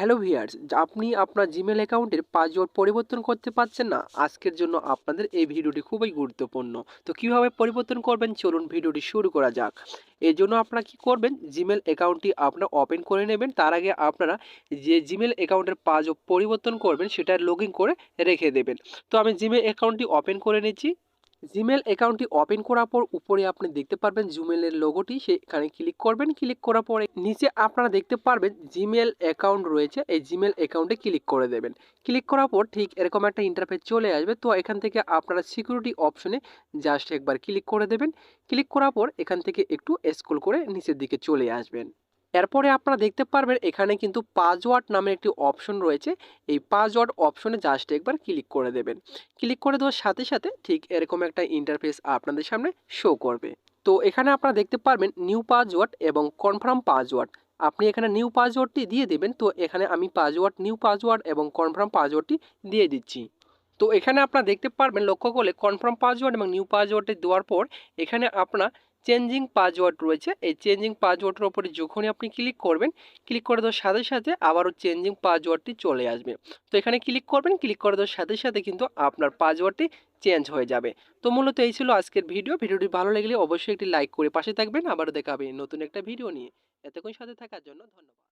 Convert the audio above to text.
Hello viewers আপনি আপনার Gmail অ্যাকাউন্টের পাসওয়ার্ড পরিবর্তন করতে পারছেন না। আজকের জন্য আপনাদের এই ভিডিওটি খুবই গুরুত্বপূর্ণ। তো কীভাবে পরিবর্তন করবেন? চলুন ভিডিওটি শুরু করা যাক। এর জন্য আপনারা কি করবেন? জিমেল অ্যাকাউন্টটি আপনারা ওপেন করে নেবেন। তার আগে আপনারা যে জিমেল অ্যাকাউন্টের পাসওয়ার্ড পরিবর্তন করবেন, সেটা লগ করে রেখে দেবেন। তো আমি জিমেল অ্যাকাউন্টটি ওপেন করে নিচ্ছি। জিমেল অ্যাকাউন্টটি ওপেন করার পর উপরে আপনি দেখতে পারবেন জিমেলের লোগোটি সেখানে ক্লিক করবেন। ক্লিক করার পরে নিচে আপনারা দেখতে পারবেন জিমেল অ্যাকাউন্ট রয়েছে। এই জিমেল অ্যাকাউন্টে ক্লিক করে দেবেন। ক্লিক করার পর ঠিক এরকম একটা ইন্টারফেস চলে আসবে। তো এখান থেকে আপনারা সিকিউরিটি অপশনে জাস্ট একবার ক্লিক করে দেবেন। ক্লিক করার পর এখান থেকে একটু স্ক্রল করে নিচের দিকে চলে আসবেন। এরপরে আপনারা দেখতে পারবেন এখানে কিন্তু পাসওয়ার্ড নামে একটি অপশন রয়েছে। এই পাসওয়ার্ড অপশনে জাস্ট একবার ক্লিক করে দেবেন। ক্লিক করে দেওয়ার সাথে সাথে ঠিক এরকম একটা ইন্টারফেস আপনাদের সামনে শো করবে। তো এখানে আপনারা দেখতে পারবেন নিউ পাসওয়ার্ড এবং কনফার্ম পাসওয়ার্ড আপনি এখানে নিউ পাসওয়ার্ডটি দিয়ে দেবেন। তো এখানে আমি পাসওয়ার্ড নিউ পাসওয়ার্ড এবং কনফার্ম পাসওয়ার্ডটি দিয়ে দিচ্ছি। তো এখানে আপনারা দেখতে পারবেন লক্ষ্য করলে কনফার্ম পাসওয়ার্ড এবং নিউ পাসওয়ার্ডটি দেওয়ার পর এখানে আপনার চেঞ্জিং পাসওয়ার্ড রয়েছে। এই চেঞ্জিং পাসওয়ার্ডের ওপরে যখনই আপনি ক্লিক করবেন ক্লিক করে দেওয়ার সাথে সাথে আবারও চেঞ্জিং পাসওয়ার্ডটি চলে আসবে। তো এখানে ক্লিক করবেন ক্লিক করে দেওয়ার সাথে সাথে কিন্তু আপনার পাসওয়ার্ডটি চেঞ্জ হয়ে যাবে। তো মূলত এই ছিল আজকের ভিডিও ভিডিওটি ভালো লাগলে অবশ্যই একটি লাইক করে পাশে থাকবেন। আবারও দেখাবে নতুন একটা ভিডিও নিয়ে। এতক্ষণ সাথে থাকার জন্য ধন্যবাদ।